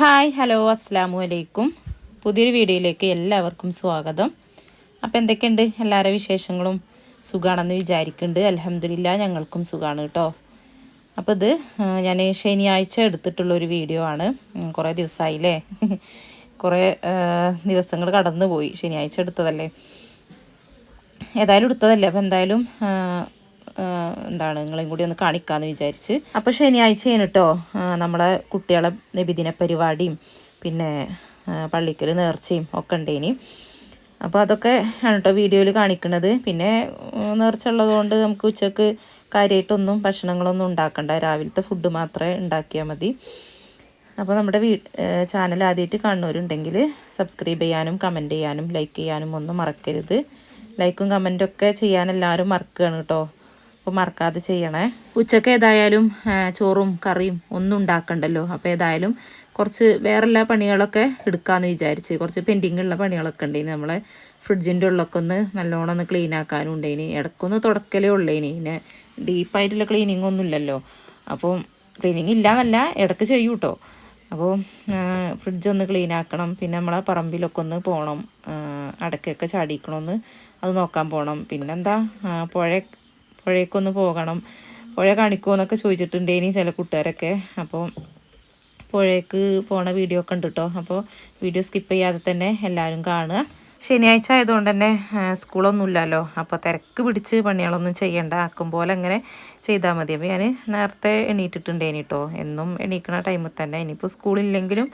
Hi hello അസ്സാം വലൈക്കും പുതിയൊരു വീഡിയോയിലേക്ക് എല്ലാവർക്കും സ്വാഗതം. അപ്പോൾ എന്തൊക്കെയുണ്ട്? എല്ലാവരുടെ വിശേഷങ്ങളും സുഖമാണെന്ന് വിചാരിക്കുന്നുണ്ട് അലഹമില്ല ഞങ്ങൾക്കും സുഖമാണ് കേട്ടോ അപ്പോൾ ഇത് ഞാൻ ശനിയാഴ്ച എടുത്തിട്ടുള്ളൊരു വീഡിയോ ആണ്. കുറേ ദിവസമായില്ലേ കുറേ ദിവസങ്ങൾ കടന്നുപോയി. ശനിയാഴ്ച എടുത്തതല്ലേ? ഏതായാലും എടുത്തതല്ലേ? അപ്പോൾ എന്തായാലും എന്താണ് നിങ്ങളെയും കൂടി ഒന്ന് കാണിക്കാമെന്ന് വിചാരിച്ച്. അപ്പോൾ ശനിയാഴ്ചയാണ് കേട്ടോ നമ്മളെ കുട്ടികളെ നബിദിന പരിപാടിയും പിന്നെ പള്ളിക്കൽ നേർച്ചയും ഒക്കെ ഉണ്ടേനി. അപ്പോൾ അതൊക്കെ ആണ് കേട്ടോ വീഡിയോയിൽ കാണിക്കുന്നത് പിന്നെ നേർച്ച ഉള്ളതുകൊണ്ട് നമുക്ക് ഉച്ചയ്ക്ക് കാര്യമായിട്ടൊന്നും ഭക്ഷണങ്ങളൊന്നും ഉണ്ടാക്കണ്ട. രാവിലത്തെ ഫുഡ് മാത്രമേ ഉണ്ടാക്കിയാൽ മതി. അപ്പോൾ നമ്മുടെ വീ ചാനൽ ആദ്യമായിട്ട് കാണുന്നവരുണ്ടെങ്കിൽ സബ്സ്ക്രൈബ് ചെയ്യാനും കമന്റ് ചെയ്യാനും ലൈക്ക് ചെയ്യാനും ഒന്നും മറക്കരുത്. ലൈക്കും കമന്റും ഒക്കെ ചെയ്യാൻ എല്ലാവരും മറക്കുകയാണ് കേട്ടോ അപ്പോൾ മറക്കാതെ ചെയ്യണേ. ഉച്ചയ്ക്ക് ഏതായാലും ചോറും കറിയും ഒന്നും ഉണ്ടാക്കണ്ടല്ലോ. അപ്പോൾ ഏതായാലും കുറച്ച് വേറെല്ലാ പണികളൊക്കെ എടുക്കാമെന്ന് വിചാരിച്ച് കുറച്ച് പെൻഡിങ് ഉള്ള പണികളൊക്കെ ഉണ്ടേനി. നമ്മളെ ഫ്രിഡ്ജിന്റെ ഉള്ളൊക്കെ ഒന്ന് നല്ലോണം ഒന്ന് ക്ലീൻ ആക്കാനും ഉണ്ടേനി. ഇടയ്ക്കൊന്ന് തുടക്കലേ ഉള്ളേനി. പിന്നെ ഡീപ്പായിട്ടുള്ള ക്ലീനിങ് ഒന്നും ഇല്ലല്ലോ. അപ്പോൾ ക്ലീനിങ് ഇല്ലയെന്നല്ല ഇടയ്ക്ക് ചെയ്യും കേട്ടോ അപ്പോൾ ഫ്രിഡ്ജ് ഒന്ന് ക്ലീൻ ആക്കണം. പിന്നെ നമ്മളെ പറമ്പിലൊക്കെ ഒന്ന് പോകണം അടക്കയൊക്കെ ചാടിക്കണമെന്ന് അത് നോക്കാൻ പോകണം പിന്നെന്താ പുഴ പുഴയൊക്കൊന്ന് പോകണം. പുഴ കാണിക്കുമോ എന്നൊക്കെ ചോദിച്ചിട്ടുണ്ടേനി ചില കൂട്ടുകാരൊക്കെ. അപ്പോൾ പുഴയ്ക്ക് പോണ വീഡിയോ ഒക്കെ ഉണ്ട് കേട്ടോ അപ്പോൾ വീഡിയോ സ്കിപ്പ് ചെയ്യാതെ തന്നെ എല്ലാവരും കാണുക. ശനിയാഴ്ച ആയതുകൊണ്ട് തന്നെ സ്കൂളൊന്നുമില്ലല്ലോ. അപ്പോൾ തിരക്ക് പിടിച്ച് പണികളൊന്നും ചെയ്യേണ്ട. ആക്കും പോലെ അങ്ങനെ ചെയ്താൽ മതി. അപ്പോൾ ഞാൻ നേരത്തെ എണീറ്റിട്ടുണ്ടേനി കേട്ടോ എന്നും എണീക്കണ ടൈമിൽ തന്നെ. ഇനിയിപ്പോൾ സ്കൂളില്ലെങ്കിലും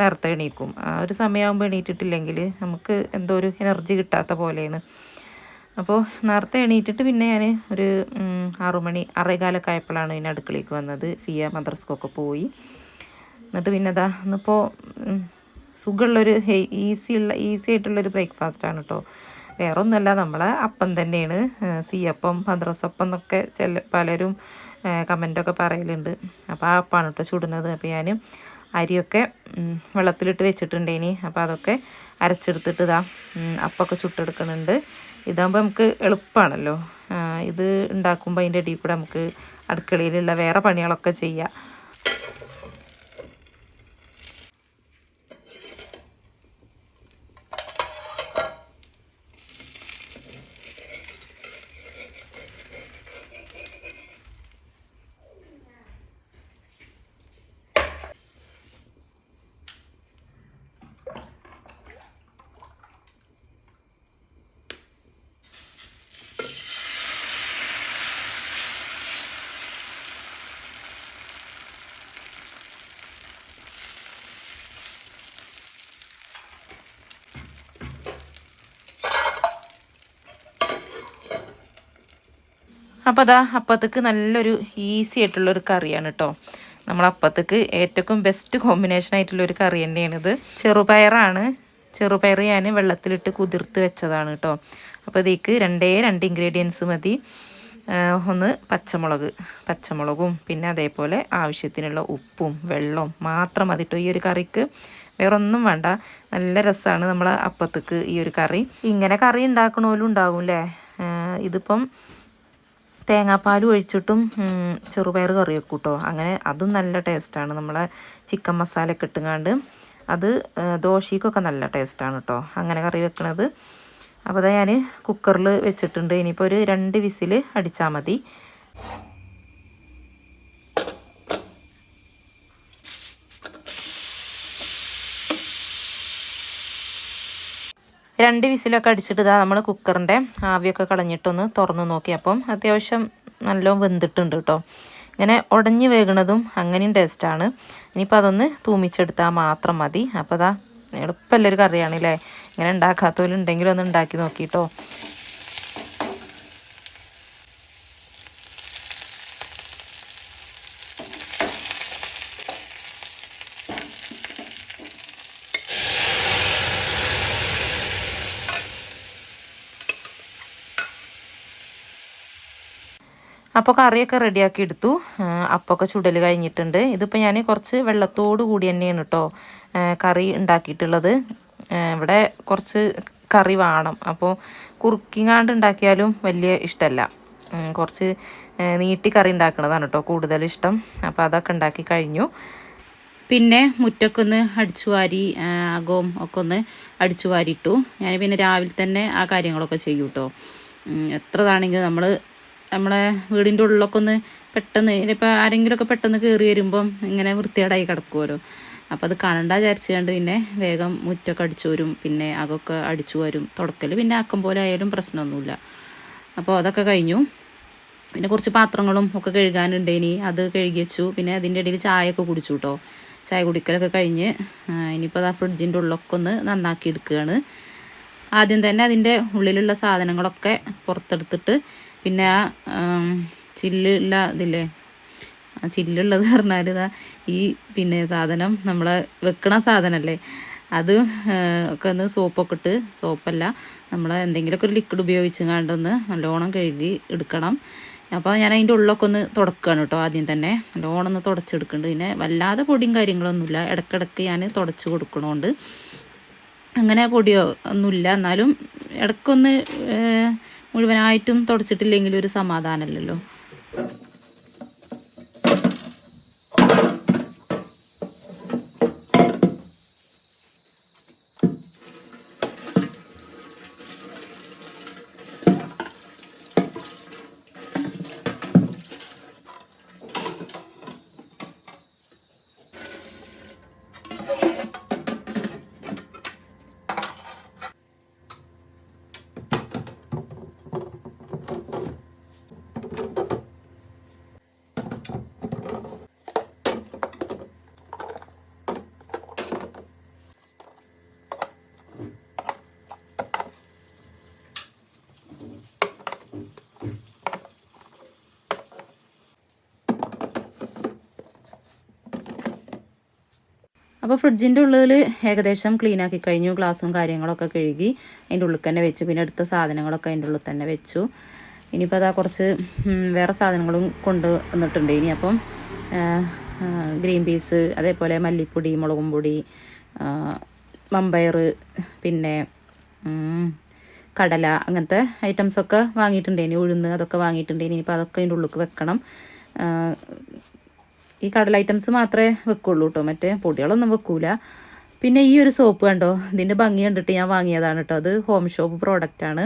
നേരത്തെ എണീക്കും. ആ ഒരു സമയമാകുമ്പോൾ എണീറ്റിട്ടില്ലെങ്കിൽ നമുക്ക് എന്തോ ഒരു എനർജി കിട്ടാത്ത പോലെയാണ്. അപ്പോൾ നേരത്തെ എണീറ്റിട്ട് പിന്നെ ഞാൻ ഒരു ആറുമണി ആറേകാലൊക്കെ ആയപ്പോഴാണ് ഇതിന് അടുക്കളയ്ക്ക് വന്നത്. ഫിയ മദ്രസ്കൊക്കെ പോയി. എന്നിട്ട് പിന്നെ അതാ ഇന്നിപ്പോൾ സുഖമുള്ളൊരു ഈസി ഉള്ള ഈസി ആയിട്ടുള്ളൊരു ബ്രേക്ക്ഫാസ്റ്റാണ് കേട്ടോ വേറെ ഒന്നുമല്ല നമ്മളെ അപ്പം തന്നെയാണ്. സി അപ്പം മദ്രസപ്പം എന്നൊക്കെ ചില പലരും കമന്റൊക്കെ പറയലുണ്ട്. അപ്പോൾ ആ അപ്പമാണ് കേട്ടോ ചുടുന്നത്. അപ്പോൾ ഞാൻ അരിയൊക്കെ വെള്ളത്തിലിട്ട് വെച്ചിട്ടുണ്ടേനി. അപ്പോൾ അതൊക്കെ അരച്ചെടുത്തിട്ട് ഇതാ അപ്പമൊക്കെ ചുട്ടെടുക്കുന്നുണ്ട്. ഇതാകുമ്പോൾ നമുക്ക് എളുപ്പമാണല്ലോ ഇത് ഉണ്ടാക്കുമ്പോൾ അതിന്റെ ഇടയിൽ കൂടെ നമുക്ക് അടുക്കളയിലുള്ള വേറെ പണികളൊക്കെ ചെയ്യാം. അപ്പോൾ അതാ അപ്പത്തേക്ക് നല്ലൊരു ഈസി ആയിട്ടുള്ളൊരു കറിയാണ് കേട്ടോ നമ്മൾ അപ്പത്തേക്ക് ഏറ്റവും ബെസ്റ്റ് കോമ്പിനേഷൻ ആയിട്ടുള്ളൊരു കറി തന്നെയാണിത്. ചെറുപയറാണ്. ചെറുപയർ ഞാൻ വെള്ളത്തിലിട്ട് കുതിർത്ത് വെച്ചതാണ് കേട്ടോ അപ്പോൾ ഇതിലേക്ക് രണ്ടേ രണ്ട് ഇൻഗ്രീഡിയൻസ് മതി. ഒന്ന് പച്ചമുളക് പച്ചമുളകും പിന്നെ അതേപോലെ ആവശ്യത്തിനുള്ള ഉപ്പും വെള്ളവും മാത്രം മതി കേട്ടോ ഈ ഒരു കറിക്ക്. വേറെ ഒന്നും വേണ്ട. നല്ല രസമാണ് നമ്മൾ അപ്പത്തേക്ക് ഈ ഒരു കറി. ഇങ്ങനെ കറി ഉണ്ടാക്കണോലും ഉണ്ടാവും അല്ലേ ഇതിപ്പം തേങ്ങാപ്പാൽ ഒഴിച്ചിട്ടും ചെറുപയർ കറി വെക്കും കേട്ടോ അങ്ങനെ അതും നല്ല ടേസ്റ്റാണ് നമ്മളെ ചിക്കൻ മസാല ഒക്കെ ഇട്ടുങ്ങാണ്ട് അത് ദോശയ്ക്കൊക്കെ നല്ല ടേസ്റ്റാണ് കേട്ടോ അങ്ങനെ കറി വെക്കണത്. അപ്പോൾ ഞാൻ കുക്കറിൽ വെച്ചിട്ടുണ്ട്. ഇനിയിപ്പോൾ ഒരു രണ്ട് വിസിൽ അടിച്ചാൽ മതി. രണ്ട് വിസിലൊക്കെ അടിച്ചിട്ട് ഇതാ നമ്മൾ കുക്കറിന്റെ ആവിയൊക്കെ കളഞ്ഞിട്ടൊന്ന് തുറന്ന് നോക്കി. അപ്പം അത്യാവശ്യം നല്ലോണം വെന്തിട്ടുണ്ട് കേട്ടോ ഇങ്ങനെ ഉടഞ്ഞു വേകണതും അങ്ങനെയും ടേസ്റ്റാണ് ഇനിയിപ്പോൾ അതൊന്ന് തൂമിച്ചെടുത്താൽ മാത്രം മതി. അപ്പോൾ അതാ എളുപ്പമല്ലൊരു കറിയാണല്ലേ? ഇങ്ങനെ ഉണ്ടാക്കാത്തവരുണ്ടെങ്കിലും ഒന്ന് ഉണ്ടാക്കി നോക്കിട്ടോ അപ്പോൾ കറിയൊക്കെ റെഡിയാക്കി എടുത്തു. അപ്പമൊക്കെ ചുടൽ കഴിഞ്ഞിട്ടുണ്ട്. ഇതിപ്പോൾ ഞാൻ കുറച്ച് വെള്ളത്തോട് കൂടി തന്നെയാണ് കേട്ടോ കറി ഉണ്ടാക്കിയിട്ടുള്ളത്. ഇവിടെ കുറച്ച് കറി വേണം. അപ്പോൾ കുറുക്കിങ്ങാണ്ട് ഉണ്ടാക്കിയാലും വലിയ ഇഷ്ടമല്ല കുറച്ച് നീട്ടി കറി ഉണ്ടാക്കുന്നതാണ് കേട്ടോ കൂടുതൽ ഇഷ്ടം. അപ്പോൾ അതൊക്കെ ഉണ്ടാക്കി കഴിഞ്ഞു. പിന്നെ മുറ്റൊക്കെ ഒന്ന് അടിച്ചു വാരി അകവും ഒക്കെ ഒന്ന് അടിച്ചു വാരിയിട്ടു. ഞാൻ പിന്നെ രാവിലെ തന്നെ ആ കാര്യങ്ങളൊക്കെ ചെയ്യും കേട്ടോ എത്രതാണെങ്കിലും നമ്മൾ നമ്മളെ വീടിന്റെ ഉള്ളിലൊക്കെ ഒന്ന് പെട്ടെന്ന് ഇനിയിപ്പോൾ ആരെങ്കിലുമൊക്കെ പെട്ടെന്ന് കയറി വരുമ്പം ഇങ്ങനെ വൃത്തികേടായി കിടക്കുമല്ലോ അപ്പോൾ അത് കാണണ്ട വിചാരിച്ചുകൊണ്ട് പിന്നെ വേഗം മുറ്റൊക്കെ അടിച്ചു വരും പിന്നെ അകൊക്കെ അടിച്ചു വരും. തുടക്കൽ പിന്നെ ആക്കം പോലെ ആയാലും പ്രശ്നമൊന്നുമില്ല. അപ്പോൾ അതൊക്കെ കഴിഞ്ഞു. പിന്നെ കുറച്ച് പാത്രങ്ങളും ഒക്കെ കഴുകാനുണ്ട് ഇനി. അത് കഴുകി വെച്ചു. പിന്നെ അതിന്റെ ഇടയിൽ ചായയൊക്കെ കുടിച്ചു കേട്ടോ ചായ കുടിക്കലൊക്കെ കഴിഞ്ഞ് ഇനിയിപ്പോൾ ആ ഫ്രിഡ്ജിന്റെ ഉള്ളിലൊക്കെ ഒന്ന് നന്നാക്കി എടുക്കുകയാണ്. ആദ്യം തന്നെ അതിന്റെ ഉള്ളിലുള്ള സാധനങ്ങളൊക്കെ പുറത്തെടുത്തിട്ട് പിന്നെ ആ ചില്ലുള്ള ഇതില്ലേ? ആ ചില്ലുള്ളത് പറഞ്ഞാൽ ഇതാ ഈ പിന്നെ സാധനം നമ്മൾ വെക്കണ സാധനമല്ലേ അത് ഒക്കെ ഒന്ന് സോപ്പൊക്കെ ഇട്ട് സോപ്പല്ല നമ്മൾ എന്തെങ്കിലുമൊക്കെ ഒരു ലിക്വിഡ് ഉപയോഗിച്ച് കണ്ടൊന്ന് നല്ലോണം കഴുകി എടുക്കണം. അപ്പോൾ ഞാൻ അതിന്റെ ഉള്ളൊക്കെ ഒന്ന് തുടക്കുകയാണ് കേട്ടോ ആദ്യം തന്നെ. നല്ലോണം ഒന്ന് തുടച്ചെടുക്കുന്നുണ്ട് പിന്നെ വല്ലാതെ പൊടിയും കാര്യങ്ങളൊന്നുമില്ല. ഇടയ്ക്കിടയ്ക്ക് ഞാൻ തുടച്ച് കൊടുക്കണോണ്ട്. അങ്ങനെ പൊടിയോ ഒന്നുമില്ല. എന്നാലും ഇടയ്ക്കൊന്ന് മുഴുവനായിട്ടും തുടച്ചിട്ടില്ലെങ്കിൽ ഒരു സമാധാനമല്ലല്ലോ അപ്പോൾ ഫ്രിഡ്ജിന്റെ ഉള്ളിൽ ഏകദേശം ക്ലീൻ ആക്കി കഴിഞ്ഞു ഗ്ലാസും കാര്യങ്ങളൊക്കെ കഴുകി അതിന്റെ ഉള്ളിൽ തന്നെ വെച്ചു. പിന്നെ എടുത്ത സാധനങ്ങളൊക്കെ അതിന്റെ ഉള്ളിൽ തന്നെ വെച്ചു. ഇനിയിപ്പോൾ അതാ കുറച്ച് വേറെ സാധനങ്ങളും കൊണ്ട് വന്നിട്ടുണ്ട്. ഇനി അപ്പം ഗ്രീൻ പീസ് അതേപോലെ മല്ലിപ്പൊടി മുളകും പൊടി മമ്പയർ പിന്നെ കടല അങ്ങനത്തെ ഐറ്റംസൊക്കെ വാങ്ങിയിട്ടുണ്ട്. ഇനി ഉഴുന്ന് അതൊക്കെ വാങ്ങിയിട്ടുണ്ട്. ഇനിയിപ്പോൾ അതൊക്കെ അതിന്റെ ഉള്ളിൽ വെക്കണം. ഈ കടൽ ഐറ്റംസ് മാത്രമേ വെക്കുള്ളൂ കേട്ടോ മറ്റേ പൊടികളൊന്നും വെക്കൂല. പിന്നെ ഈ ഒരു സോപ്പ് കണ്ടോ? ഇതിന്റെ ഭംഗി കണ്ടിട്ട് ഞാൻ വാങ്ങിയതാണ് കേട്ടോ അത് ഹോം ഷോപ്പ് പ്രോഡക്റ്റാണ്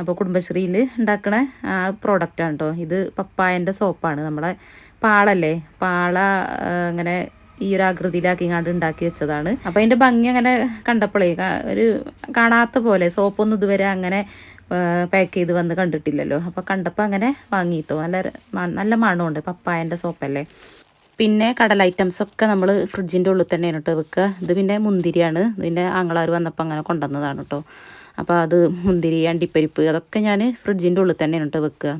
അപ്പോൾ കുടുംബശ്രീയിൽ ഉണ്ടാക്കണ ആ പ്രോഡക്റ്റാണ് കേട്ടോ ഇത് പപ്പായന്റെ സോപ്പാണ് നമ്മളെ പാളല്ലേ? പാള അങ്ങനെ ഈ ഒരു ആകൃതിയിലാക്കി കണ്ട് ഉണ്ടാക്കി വെച്ചതാണ്. അപ്പോൾ അതിന്റെ ഭംഗി അങ്ങനെ കണ്ടപ്പോഴേ ഒരു കാണാത്ത പോലെ സോപ്പൊന്നും ഇതുവരെ അങ്ങനെ പാക്ക് ചെയ്ത് വന്ന് കണ്ടിട്ടില്ലല്ലോ. അപ്പോൾ കണ്ടപ്പോൾ അങ്ങനെ വാങ്ങിയിട്ടോ നല്ല നല്ല മണമുണ്ട് പപ്പായന്റെ സോപ്പല്ലേ പിന്നെ കടല ഐറ്റംസ് ഒക്കെ നമ്മൾ ഫ്രിഡ്ജിന്റെ ഉള്ളിൽ തന്നെയാണ് കേട്ടോ വെക്കുക. ഇത് പിന്നെ മുന്തിരിയാണ്. ഇതിന്റെ ആങ്ങളാർ വന്നപ്പോൾ അങ്ങനെ കൊണ്ടുവന്നതാണ് കേട്ടോ അപ്പോൾ അത് മുന്തിരി അണ്ടിപ്പരിപ്പ് അതൊക്കെ ഞാൻ ഫ്രിഡ്ജിന്റെ ഉള്ളിൽ തന്നെയാണ് കേട്ടോ വെക്കുക.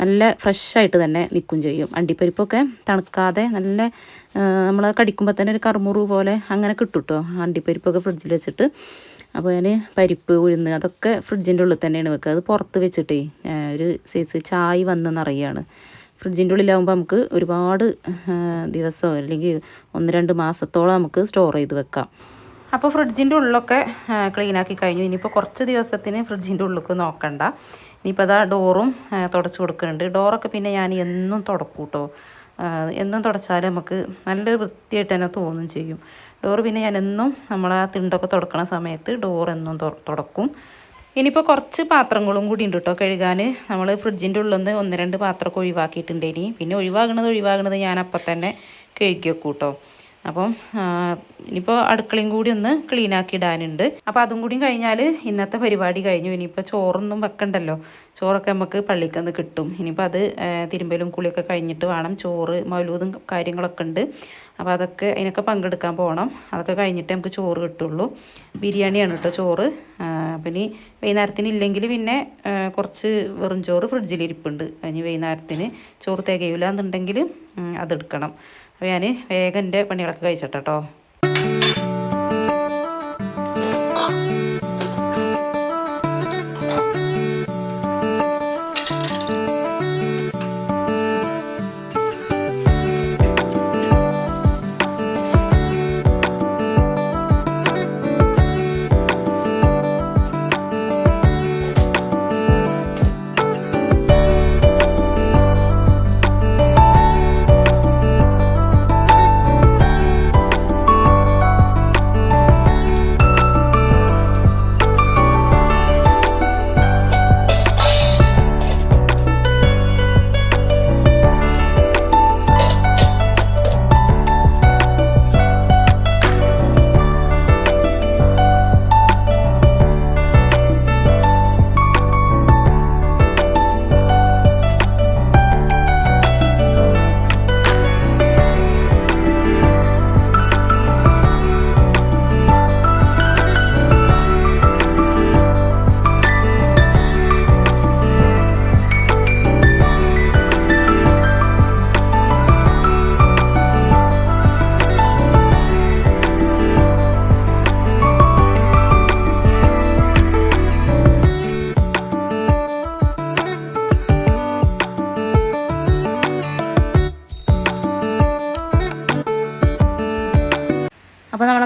നല്ല ഫ്രഷായിട്ട് തന്നെ നിൽക്കും ചെയ്യും. അണ്ടിപ്പരിപ്പൊക്കെ തണുക്കാതെ നല്ല നമ്മൾ കടിക്കുമ്പോൾ തന്നെ ഒരു കറുമുറു പോലെ അങ്ങനെ കിട്ടും കേട്ടോ അണ്ടിപ്പരിപ്പൊക്കെ ഫ്രിഡ്ജിൽ വെച്ചിട്ട്. അപ്പോൾ ഞാൻ പരിപ്പ് ഉഴുന്ന് അതൊക്കെ ഫ്രിഡ്ജിന്റെ ഉള്ളിൽ തന്നെയാണ് വെക്കുക. അത് പുറത്ത് വെച്ചിട്ടേ ഒരു സൈസ് ചായ് വന്ന് ഫ്രിഡ്ജിന്റെ ഉള്ളിലാവുമ്പോൾ നമുക്ക് ഒരുപാട് ദിവസം അല്ലെങ്കിൽ ഒന്ന് രണ്ട് മാസത്തോളം നമുക്ക് സ്റ്റോർ ചെയ്ത് വെക്കാം. അപ്പോൾ ഫ്രിഡ്ജിന്റെ ഉള്ളിലൊക്കെ ക്ലീൻ ആക്കി കഴിഞ്ഞു. ഇനിയിപ്പോൾ കുറച്ച് ദിവസത്തിന് ഫ്രിഡ്ജിന്റെ ഉള്ളിലേക്ക് നോക്കണ്ട. ഇനിയിപ്പോൾ അതാ ഡോറും തുടച്ച് കൊടുക്കുന്നുണ്ട്. ഡോറൊക്കെ പിന്നെ ഞാൻ എന്നും തുടക്കും കേട്ടോ എന്നും തുടച്ചാൽ നമുക്ക് നല്ലൊരു വൃത്തിയായിട്ട് തന്നെ തോന്നും ചെയ്യും. ഡോറ് പിന്നെ ഞാൻ എന്നും നമ്മൾ ആ തിണ്ടൊക്കെ തുടക്കണ സമയത്ത് ഡോർ എന്നും തുടക്കും. ഇനിയിപ്പോൾ കുറച്ച് പാത്രങ്ങളും കൂടി ഉണ്ട് കേട്ടോ കഴുകാൻ നമ്മൾ ഫ്രിഡ്ജിന്റെ ഉള്ളിൽ നിന്ന് ഒന്ന് രണ്ട് പാത്രമൊക്കെ ഒഴിവാക്കിയിട്ടുണ്ട് ഇനി. പിന്നെ ഒഴിവാകുന്നത് ഒഴിവാകുന്നത് ഞാൻ അപ്പം തന്നെ കഴുകി വെക്കും കേട്ടോ അപ്പം ഇനിയിപ്പോൾ അടുക്കളയും കൂടി ഒന്ന് ക്ലീൻ ആക്കി ഇടാനുണ്ട്. അപ്പം അതും കൂടി കഴിഞ്ഞാൽ ഇന്നത്തെ പരിപാടി കഴിഞ്ഞു. ഇനിയിപ്പോൾ ചോറൊന്നും വെക്കണ്ടല്ലോ. ചോറൊക്കെ നമുക്ക് പള്ളിക്ക് നിന്ന് കിട്ടും. ഇനിയിപ്പോൾ അത് തിരുമ്പലും കുളിയൊക്കെ കഴിഞ്ഞിട്ട് വേണം. ചോറ് മൗലൂതും കാര്യങ്ങളൊക്കെ ഉണ്ട്. അപ്പോൾ അതൊക്കെ അതിനൊക്കെ പങ്കെടുക്കാൻ പോകണം അതൊക്കെ കഴിഞ്ഞിട്ട് നമുക്ക് ചോറ് കിട്ടുള്ളൂ. ബിരിയാണിയാണ് കേട്ടോ ചോറ്. പിന്നെ വൈകുന്നേരത്തിന് ഇല്ലെങ്കിൽ പിന്നെ കുറച്ച് വെറും ചോറ് ഫ്രിഡ്ജിൽ ഇരിപ്പുണ്ട് ഇനി വൈകുന്നേരത്തിന് ചോറ് തികയില്ല എന്നുണ്ടെങ്കിൽ അതെടുക്കണം. അപ്പോൾ ഞാൻ വേഗം എന്റെ പണികളൊക്കെ കഴിച്ചിട്ടോ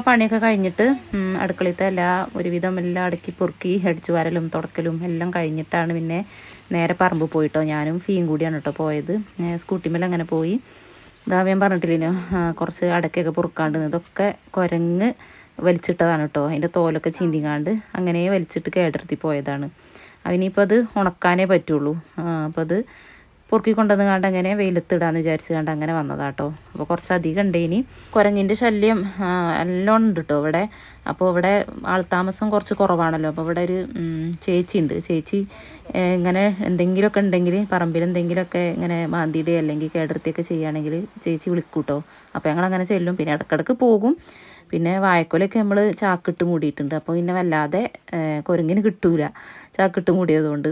പണിയൊക്കെ കഴിഞ്ഞിട്ട് അടുക്കളത്തെ എല്ലാ ഒരുവിധം എല്ലാം അടുക്കി പൊറുക്കി അടിച്ചു വരലും തുടക്കലും എല്ലാം കഴിഞ്ഞിട്ടാണ് പിന്നെ നേരെ പറമ്പ് പോയിട്ടോ. ഞാനും ഫീയും കൂടിയാണ് കേട്ടോ പോയത്. സ്കൂട്ടിമേൽ അങ്ങനെ പോയി. ഇതാ ഞാൻ പറഞ്ഞിട്ടില്ലേനോ കുറച്ച് അടക്കയൊക്കെ പൊറുക്കാണ്ട് ഇതൊക്കെ കുരങ്ങ് വലിച്ചിട്ടതാണ് കേട്ടോ. അതിന്റെ തോലൊക്കെ ചീന്തിങ്ങാണ്ട് അങ്ങനെ വലിച്ചിട്ട് കേടർത്തി പോയതാണ്. അവനിപ്പോൾ അത് ഉണക്കാനേ പറ്റുള്ളൂ. അപ്പോൾ അത് പൊറുക്കി കൊണ്ടുവന്ന് കണ്ട് അങ്ങനെ വെയിലത്തിടാന്ന് വിചാരിച്ച് കണ്ട് അങ്ങനെ വന്നതാട്ടോ. അപ്പോൾ കുറച്ച് അധികം ഇനി. കുരങ്ങിന്റെ ശല്യം എല്ലാം ഉണ്ട് കേട്ടോ ഇവിടെ. അപ്പോൾ ഇവിടെ ആൾത്താമസം കുറച്ച് കുറവാണല്ലോ. അപ്പോൾ ഇവിടെ ഒരു ചേച്ചി ഉണ്ട്. ചേച്ചി ഇങ്ങനെ എന്തെങ്കിലുമൊക്കെ ഉണ്ടെങ്കിൽ പറമ്പിൽ എന്തെങ്കിലുമൊക്കെ ഇങ്ങനെ മാന്തിയുടെ അല്ലെങ്കിൽ കേടർത്തിയൊക്കെ ചെയ്യുകയാണെങ്കിൽ ചേച്ചി വിളിക്കൂട്ടോ അപ്പോൾ ഞങ്ങൾ അങ്ങനെ ചെല്ലും. പിന്നെ ഇടക്കിടക്ക് പോകും. പിന്നെ വായക്കൊലൊക്കെ നമ്മൾ ചാക്കിട്ട് മൂടിയിട്ടുണ്ട്. അപ്പോൾ പിന്നെ വല്ലാതെ കുരങ്ങിന് കിട്ടൂല. ചാക്കിട്ട് മൂടിയതുകൊണ്ട്.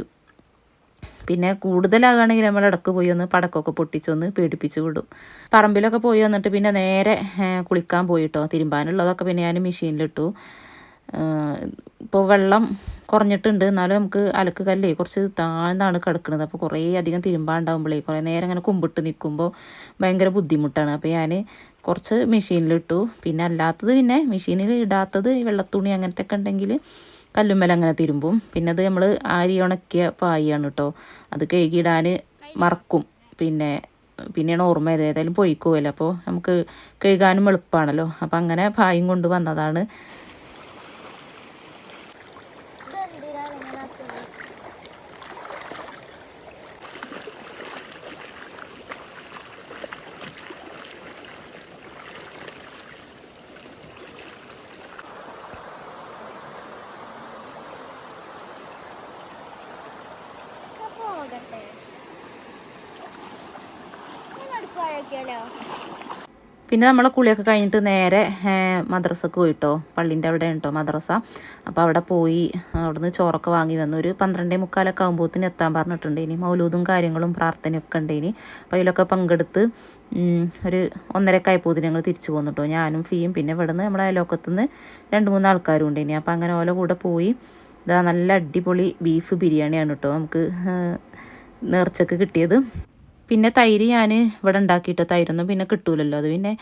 പിന്നെ കൂടുതലാകുകയാണെങ്കിൽ നമ്മൾ ഇടയ്ക്ക് പോയി ഒന്ന് പടക്കമൊക്കെ പൊട്ടിച്ചൊന്ന് പേടിപ്പിച്ച് വിടും. പറമ്പിലൊക്കെ പോയി വന്നിട്ട് പിന്നെ നേരെ കുളിക്കാൻ പോയിട്ടോ. തിരുമ്പാനുള്ളതൊക്കെ പിന്നെ ഞാൻ മെഷീനിലിട്ടു. ഇപ്പോൾ വെള്ളം കുറഞ്ഞിട്ടുണ്ട്. എന്നാലും നമുക്ക് അലക്ക് കല്ലേ കുറച്ച് താഴ്ന്നാണ് കിടക്കുന്നത്. അപ്പോൾ കുറേ അധികം തിരുമ്പാണ്ടാകുമ്പോഴേ കുറേ നേരം അങ്ങനെ കുമ്പിട്ട് നിൽക്കുമ്പോൾ ഭയങ്കര ബുദ്ധിമുട്ടാണ്. അപ്പോൾ ഞാൻ കുറച്ച് മെഷീനിലിട്ടു. പിന്നെ അല്ലാത്തത് പിന്നെ മെഷീനിൽ ഇടാത്തത് വെള്ളത്തുണി അങ്ങനത്തെ ഒക്കെ ഉണ്ടെങ്കിൽ കല്ലുമ്മൽ അങ്ങനെ തിരുമ്പും. പിന്നെ അത് നമ്മൾ ആരി ഉണക്കിയ പായാണ് കേട്ടോ അത് കഴുകിയിടാൻ മറക്കും. പിന്നെ പിന്നെയാണ് ഓർമ്മ ഏതായാലും പൊഴിക്കുമല്ലോ അപ്പോൾ നമുക്ക് കഴുകാനും എളുപ്പമാണല്ലോ അപ്പോൾ അങ്ങനെ പായും കൊണ്ട് വന്നതാണ് പിന്നെ നമ്മൾ കുളിയൊക്കെ കഴിഞ്ഞിട്ട് നേരെ മദ്രസക്ക് പോയിട്ടോ. പള്ളിന്റെ അവിടെ ഉണ്ടോ മദ്രസ? അപ്പോൾ അവിടെ പോയി അവിടുന്ന് ചോറൊക്കെ വാങ്ങി വന്നു ഒരു പന്ത്രണ്ടേ മുക്കാലൊക്കെ ആകുമ്പോഴത്തേന് എത്താൻ പറഞ്ഞിട്ടുണ്ട്. ഇനി മൗലൂദും കാര്യങ്ങളും പ്രാർത്ഥനയൊക്കെ ഉണ്ട് ഇനി. അപ്പോൾ അതിലൊക്കെ പങ്കെടുത്ത് ഒരു ഒന്നരക്കെ ആയപ്പോഴത്തേന് ഞങ്ങൾ തിരിച്ചു പോന്നിട്ടോ ഞാനും ഫീയും പിന്നെ ഇവിടുന്ന് നമ്മുടെ അയലോക്കത്തുനിന്ന് രണ്ട് മൂന്ന് ആൾക്കാരും ഉണ്ട് ഇനി. അപ്പോൾ അങ്ങനെ ഓല കൂടെ പോയി ഇതാ നല്ല അടിപൊളി ബീഫ് ബിരിയാണിയാണ് കേട്ടോ നമുക്ക് നേർച്ചക്ക് കിട്ടിയത്. പിന്നെ തൈര് ഞാൻ ഇവിടെ ഉണ്ടാക്കിയിട്ട് തൈരൊന്നും പിന്നെ കിട്ടൂലല്ലോ. അത് പിന്നെ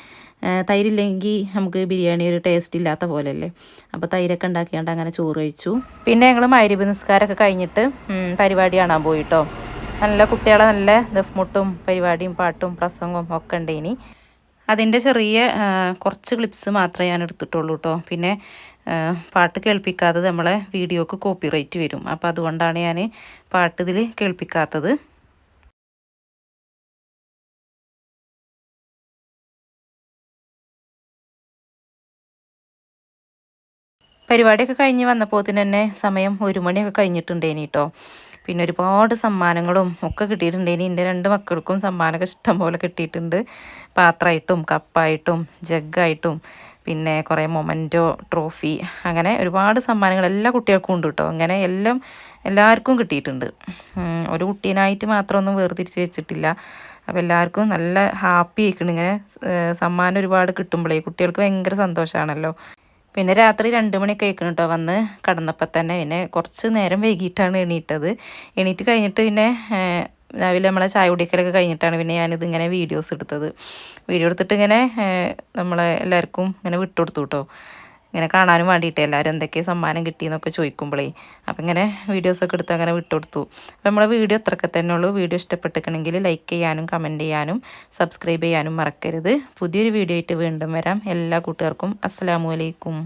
തൈരില്ലെങ്കിൽ നമുക്ക് ബിരിയാണി ഒരു ടേസ്റ്റ് ഇല്ലാത്ത പോലെയല്ലേ. അപ്പോൾ തൈരൊക്കെ ഉണ്ടാക്കിയാണ്ട് അങ്ങനെ ചോറ് കഴിച്ചു. പിന്നെ ഞങ്ങൾ മൈരി നിസ്കാരമൊക്കെ കഴിഞ്ഞിട്ട് പരിപാടി കാണാൻ പോയിട്ടോ. നല്ല കുട്ടികളെ നല്ല ദഫ്മുട്ടും പരിപാടിയും പാട്ടും പ്രസംഗവും ഒക്കെ ഉണ്ട് ഇനി അതിന്റെ ചെറിയ കുറച്ച് ക്ലിപ്സ് മാത്രമേ ഞാൻ എടുത്തിട്ടുള്ളൂ കേട്ടോ പിന്നെ പാട്ട് കേൾപ്പിക്കാതെ നമ്മളെ വീഡിയോക്ക് കോപ്പിറൈറ്റ് വരും. അപ്പോൾ അതുകൊണ്ടാണ് ഞാൻ പാട്ട് ഇതിൽ കേൾപ്പിക്കാത്തത്. പരിപാടിയൊക്കെ കഴിഞ്ഞ് വന്നപ്പോൾ തന്നെ സമയം ഒരു മണിയൊക്കെ കഴിഞ്ഞിട്ടുണ്ടേനി കേട്ടോ പിന്നെ ഒരുപാട് സമ്മാനങ്ങളും ഒക്കെ കിട്ടിയിട്ടുണ്ടേനി എന്റെ രണ്ട് മക്കൾക്കും സമ്മാനമൊക്കെ ഇഷ്ടം പോലെ കിട്ടിയിട്ടുണ്ട്. പാത്രമായിട്ടും കപ്പായിട്ടും ജഗ്ഗായിട്ടും പിന്നെ കുറേ മൊമന്റോ ട്രോഫി അങ്ങനെ ഒരുപാട് സമ്മാനങ്ങൾ എല്ലാ കുട്ടികൾക്കും ഉണ്ട് കേട്ടോ അങ്ങനെ എല്ലാം എല്ലാവർക്കും കിട്ടിയിട്ടുണ്ട്. ഒരു കുട്ടീനായിട്ട് മാത്രമൊന്നും വേർതിരിച്ച് വെച്ചിട്ടില്ല. അപ്പോൾ എല്ലാവർക്കും നല്ല ഹാപ്പി ആയിക്കണം. ഇങ്ങനെ സമ്മാനം ഒരുപാട് കിട്ടുമ്പോഴേ കുട്ടികൾക്ക് ഭയങ്കര സന്തോഷമാണല്ലോ പിന്നെ രാത്രി രണ്ട് മണി ആയിക്കണം കേട്ടോ വന്ന് കടന്നപ്പോൾ തന്നെ. പിന്നെ കുറച്ച് നേരം വൈകിട്ടാണ് എണീറ്റത്. എണീറ്റ് കഴിഞ്ഞിട്ട് പിന്നെ രാവിലെ നമ്മളെ ചായ കുടിക്കലൊക്കെ കഴിഞ്ഞിട്ടാണ് പിന്നെ ഞാനിത് ഇങ്ങനെ വീഡിയോസ് എടുത്തത്. വീഡിയോ എടുത്തിട്ട് ഇങ്ങനെ നമ്മളെ എല്ലാവർക്കും ഇങ്ങനെ വിട്ടുകൊടുത്തു കേട്ടോ ഇങ്ങനെ കാണാനും വേണ്ടിയിട്ട് എല്ലാവരും എന്തൊക്കെ സമ്മാനം കിട്ടിയെന്നൊക്കെ ചോദിക്കുമ്പോഴേ അപ്പം ഇങ്ങനെ വീഡിയോസൊക്കെ എടുത്ത് അങ്ങനെ വിട്ടുകൊടുത്തു. അപ്പം നമ്മളെ വീഡിയോ അത്രയൊക്കെ തന്നെ ഉള്ളൂ. വീഡിയോ ഇഷ്ടപ്പെട്ടിട്ടുണ്ടെങ്കിൽ ലൈക്ക് ചെയ്യാനും കമന്റ് ചെയ്യാനും സബ്സ്ക്രൈബ് ചെയ്യാനും മറക്കരുത്. പുതിയൊരു വീഡിയോ ആയിട്ട് വീണ്ടും വരാം. എല്ലാ കൂട്ടുകാർക്കും അസ്സലാമു അലൈക്കും.